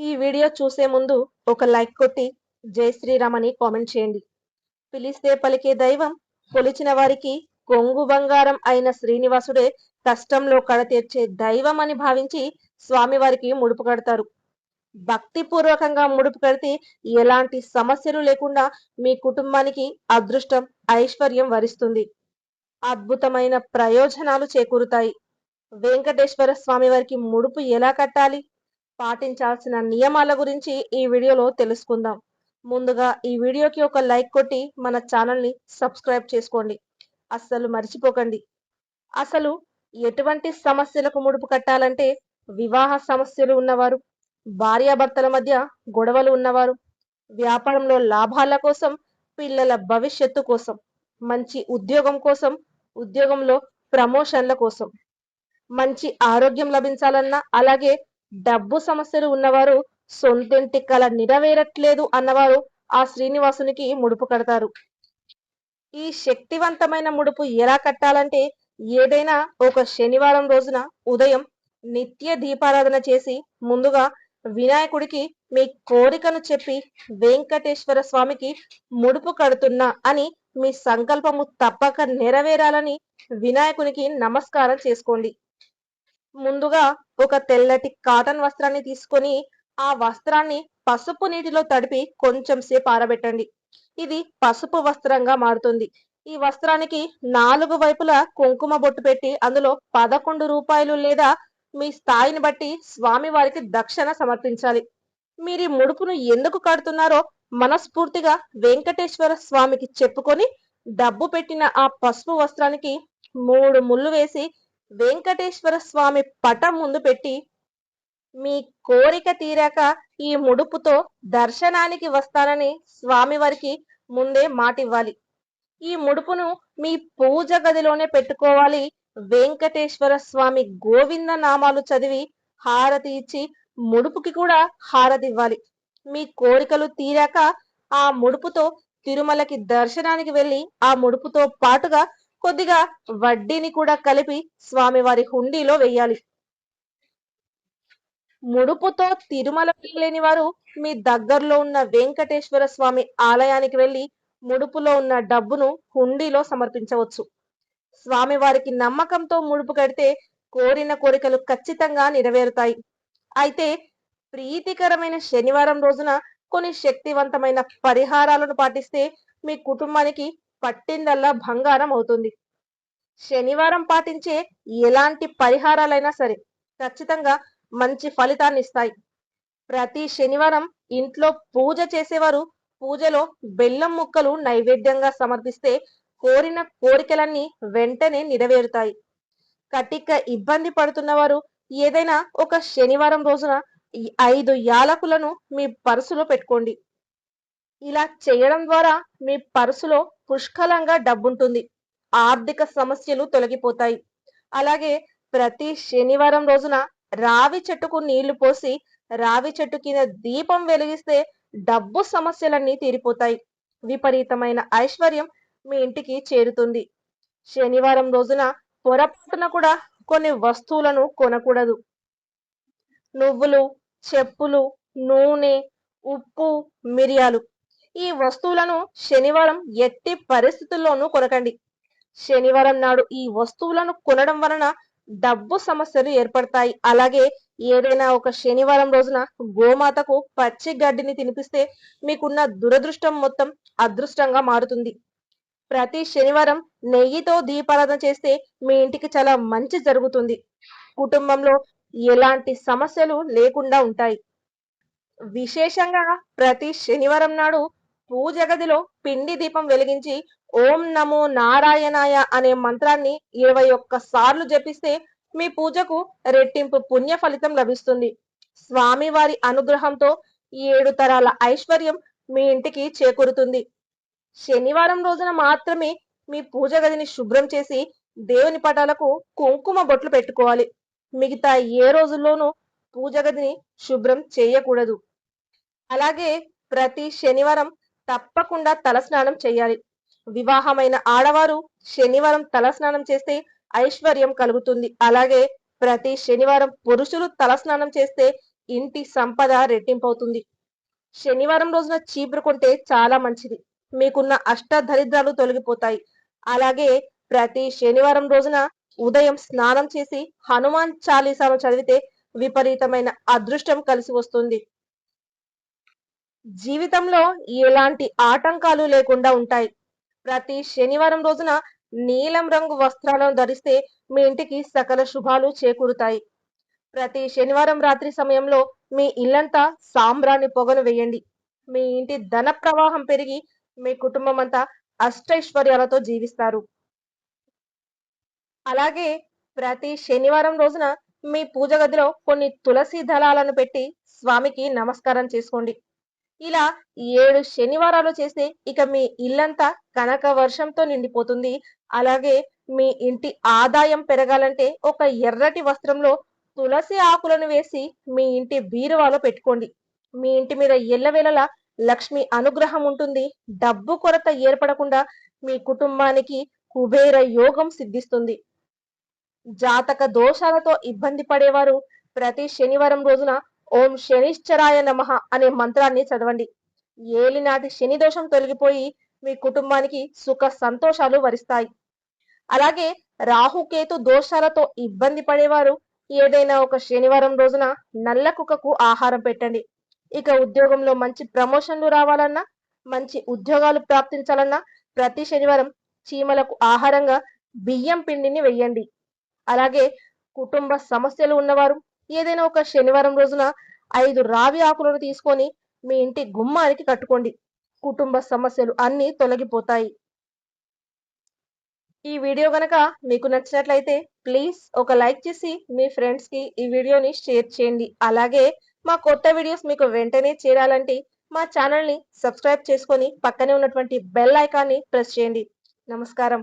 ఈ వీడియో చూసే ముందు ఒక లైక్ కొట్టి జై శ్రీరామ్ అని కామెంట్ చేయండి. పిలిస్తే పలికే దైవం కొలిచిన వారికి కొంగు బంగారం అయిన శ్రీనివాసుడే కష్టంలో కడతీర్చే దైవం అని భావించి స్వామివారికి ముడుపు కడతారు. భక్తిపూర్వకంగా ముడుపు కడితే ఎలాంటి సమస్యలు లేకుండా మీ కుటుంబానికి అదృష్టం ఐశ్వర్యం వరిస్తుంది. అద్భుతమైన ప్రయోజనాలు చేకూరుతాయి. వెంకటేశ్వర స్వామి వారికి ముడుపు ఎలా కట్టాలి? పాటించాల్సిన నియమాల గురించి ఈ వీడియోలో తెలుసుకుందాం. ముందుగా ఈ వీడియోకి ఒక లైక్ కొట్టి మన ఛానల్ని సబ్స్క్రైబ్ చేసుకోండి. అస్సలు మర్చిపోకండి. అసలు ఎటువంటి సమస్యలకు ముడుపు కట్టాలంటే వివాహ సమస్యలు ఉన్నవారు భార్యాభర్తల మధ్య గొడవలు ఉన్నవారు వ్యాపారంలో లాభాల కోసం పిల్లల భవిష్యత్తు కోసం మంచి ఉద్యోగం కోసం ఉద్యోగంలో ప్రమోషన్ల కోసం మంచి ఆరోగ్యం లభించాలన్నా అలాగే డబ్బు సమస్యలు ఉన్నవారు సొంతింటి కల నెరవేరట్లేదు అన్నవారు ఆ శ్రీనివాసునికి ముడుపు కడతారు. ఈ శక్తివంతమైన ముడుపు ఎలా కట్టాలంటే ఏదైనా ఒక శనివారం రోజున ఉదయం నిత్య దీపారాధన చేసి ముందుగా వినాయకుడికి మీ కోరికను చెప్పి వెంకటేశ్వర స్వామికి ముడుపు కడుతున్నా అని మీ సంకల్పము తప్పక నెరవేరాలని వినాయకునికి నమస్కారం చేసుకోండి. ముందుగా ఒక తెల్లటి కాటన్ వస్త్రాన్ని తీసుకొని ఆ వస్త్రాన్ని పసుపు నీటిలో తడిపి కొంచెం సేపు ఆరబెట్టండి. ఇది పసుపు వస్త్రంగా మారుతుంది. ఈ వస్త్రానికి నాలుగు వైపులా కుంకుమ బొట్టు పెట్టి అందులో పదకొండు రూపాయలు లేదా మీ స్థాయిని బట్టి స్వామి వారికి దక్షిణ సమర్పించాలి. మీరు ఈ ముడుపును ఎందుకు కడుతున్నారో మనస్ఫూర్తిగా వెంకటేశ్వర స్వామికి చెప్పుకొని డబ్బు పెట్టిన ఆ పసుపు వస్త్రానికి మూడు ముళ్ళు వేసి వెంకటేశ్వర స్వామి పటం ముందు పెట్టి మీ కోరిక తీరాక ఈ ముడుపుతో దర్శనానికి వస్తానని స్వామివారికి ముందే మాటివ్వాలి. ఈ ముడుపును మీ పూజ గదిలోనే పెట్టుకోవాలి. వెంకటేశ్వర స్వామి గోవింద నామాలు చదివి హారతి ఇచ్చి ముడుపుకి కూడా హారతి ఇవ్వాలి. మీ కోరికలు తీరాక ఆ ముడుపుతో తిరుమలకి దర్శనానికి వెళ్ళి ఆ ముడుపుతో పాటుగా కొద్దిగా వడ్డీని కూడా కలిపి స్వామివారి హుండీలో వెయ్యాలి. ముడుపుతో తిరుమల వెళ్ళలేని వారు మీ దగ్గరలో ఉన్న వెంకటేశ్వర స్వామి ఆలయానికి వెళ్ళి ముడుపులో ఉన్న డబ్బును హుండీలో సమర్పించవచ్చు. స్వామివారికి నమ్మకంతో ముడుపు కడితే కోరిన కోరికలు ఖచ్చితంగా నెరవేరుతాయి. అయితే ప్రీతికరమైన శనివారం రోజున కొన్ని శక్తివంతమైన పరిహారాలను పాటిస్తే మీ కుటుంబానికి పట్టిందల్లా బంగారం అవుతుంది. శనివారం పాటించే ఎలాంటి పరిహారాలైనా సరే ఖచ్చితంగా మంచి ఫలితాన్ని ఇస్తాయి. ప్రతి శనివారం ఇంట్లో పూజ చేసేవారు పూజలో బెల్లం ముక్కలు నైవేద్యంగా సమర్పిస్తే కోరిన కోరికలన్నీ వెంటనే నెరవేరుతాయి. కటిక ఇబ్బంది పడుతున్నవారు ఏదైనా ఒక శనివారం రోజున ఐదు యాలకులను మీ పర్సులో పెట్టుకోండి. ఇలా చేయడం ద్వారా మీ పర్సులో పుష్కలంగా డబ్బుంటుంది. ఆర్థిక సమస్యలు తొలగిపోతాయి. అలాగే ప్రతి శనివారం రోజున రావి చెట్టుకు నీళ్ళు పోసి రావి చెట్టు కింద దీపం వెలిగిస్తే డబ్బు సమస్యలన్నీ తీరిపోతాయి. విపరీతమైన ఐశ్వర్యం మీ ఇంటికి చేరుతుంది. శనివారం రోజున పొరపాటున కూడా కొన్ని వస్తువులను కొనకూడదు. నువ్వులు చెప్పులు నూనె ఉప్పు మిరియాలు ఈ వస్తువులను శనివారం ఎట్టి పరిస్థితుల్లోనూ కొనకండి. శనివారం నాడు ఈ వస్తువులను కొనడం వలన డబ్బు సమస్యలు ఏర్పడతాయి. అలాగే ఏదైనా ఒక శనివారం రోజున గోమాతకు పచ్చి గడ్డిని తినిపిస్తే మీకున్న దురదృష్టం మొత్తం అదృష్టంగా మారుతుంది. ప్రతి శనివారం నెయ్యితో దీపారాధన చేస్తే మీ ఇంటికి చాలా మంచి జరుగుతుంది. కుటుంబంలో ఎలాంటి సమస్యలు లేకుండా ఉంటాయి. విశేషంగా ప్రతి శనివారం నాడు పూజ గదిలో పిండి దీపం వెలిగించి ఓం నమో నారాయణాయ అనే మంత్రాన్ని ఇరవై ఒక్క సార్లు జపిస్తే మీ పూజకు రెట్టింపు పుణ్య ఫలితం లభిస్తుంది. స్వామివారి అనుగ్రహంతో ఏడు తరాల ఐశ్వర్యం మీ ఇంటికి చేకూరుతుంది. శనివారం రోజున మాత్రమే మీ పూజ గదిని శుభ్రం చేసి దేవుని పటాలకు కుంకుమ బొట్లు పెట్టుకోవాలి. మిగతా ఏ రోజుల్లోనూ పూజ గదిని శుభ్రం చేయకూడదు. అలాగే ప్రతి శనివారం తప్పకుండా తలస్నానం చేయాలి. వివాహమైన ఆడవారు శనివారం తలస్నానం చేస్తే ఐశ్వర్యం కలుగుతుంది. అలాగే ప్రతి శనివారం పురుషులు తలస్నానం చేస్తే ఇంటి సంపద రెట్టింపవుతుంది. శనివారం రోజున చీపురు కొంటే చాలా మంచిది. మీకున్న అష్ట దరిద్రాలు తొలగిపోతాయి. అలాగే ప్రతి శనివారం రోజున ఉదయం స్నానం చేసి హనుమాన్ చాలీసాను చదివితే విపరీతమైన అదృష్టం కలిసి వస్తుంది. జీవితంలో ఎలాంటి ఆటంకాలు లేకుండా ఉంటాయి. ప్రతి శనివారం రోజున నీలం రంగు వస్త్రాలను ధరిస్తే మీ ఇంటికి సకల శుభాలు చేకూరుతాయి. ప్రతి శనివారం రాత్రి సమయంలో మీ ఇల్లంతా సాంబ్రాణి పొగను వేయండి. మీ ఇంటి ధన ప్రవాహం పెరిగి మీ కుటుంబం అంతా అష్టైశ్వర్యాలతో జీవిస్తారు. అలాగే ప్రతి శనివారం రోజున మీ పూజ గదిలో కొన్ని తులసి దళాలను పెట్టి స్వామికి నమస్కారం చేసుకోండి. ఇలా ఏడు శనివారాలు చేస్తే ఇక మీ ఇల్లంతా కనక వర్షంతో నిండిపోతుంది. అలాగే మీ ఇంటి ఆదాయం పెరగాలంటే ఒక ఎర్రటి వస్త్రంలో తులసి ఆకులను వేసి మీ ఇంటి బీరువాలో పెట్టుకోండి. మీ ఇంటి మీద ఎల్లవేళలా లక్ష్మి అనుగ్రహం ఉంటుంది. డబ్బు కొరత ఏర్పడకుండా మీ కుటుంబానికి కుబేర యోగం సిద్ధిస్తుంది. జాతక దోషాలతో ఇబ్బంది పడేవారు ప్రతి శనివారం రోజున ఓం శనిశ్చరాయ నమః అనే మంత్రాన్ని చదవండి. ఏలినాటి శని దోషం తొలగిపోయి మీ కుటుంబానికి సుఖ సంతోషాలు వరిస్తాయి. అలాగే రాహుకేతు దోషాలతో ఇబ్బంది పడేవారు ఏదైనా ఒక శనివారం రోజున నల్ల కుక్కకు ఆహారం పెట్టండి. ఇక ఉద్యోగంలో మంచి ప్రమోషన్లు రావాలన్నా మంచి ఉద్యోగాలు ప్రాప్తించాలన్నా ప్రతి శనివారం చీమలకు ఆహారంగా బియ్యం పిండిని వెయ్యండి అలాగే కుటుంబ సమస్యలు ఉన్నవారు ఏదైనా ఒక శనివారం రోజున ఐదు రావి ఆకులను తీసుకొని మీ ఇంటి గుమ్మానికి కట్టుకోండి. కుటుంబ సమస్యలు అన్ని తొలగిపోతాయి. ఈ వీడియో గనక మీకు నచ్చినట్లయితే ప్లీజ్ ఒక లైక్ చేసి మీ ఫ్రెండ్స్కి ఈ వీడియోని షేర్ చేయండి. అలాగే మా కొత్త వీడియోస్ మీకు వెంటనే చేరాలంటే మా ఛానల్ని సబ్స్క్రైబ్ చేసుకొని పక్కనే ఉన్నటువంటి బెల్ ఐకాన్ని ప్రెస్ చేయండి. నమస్కారం.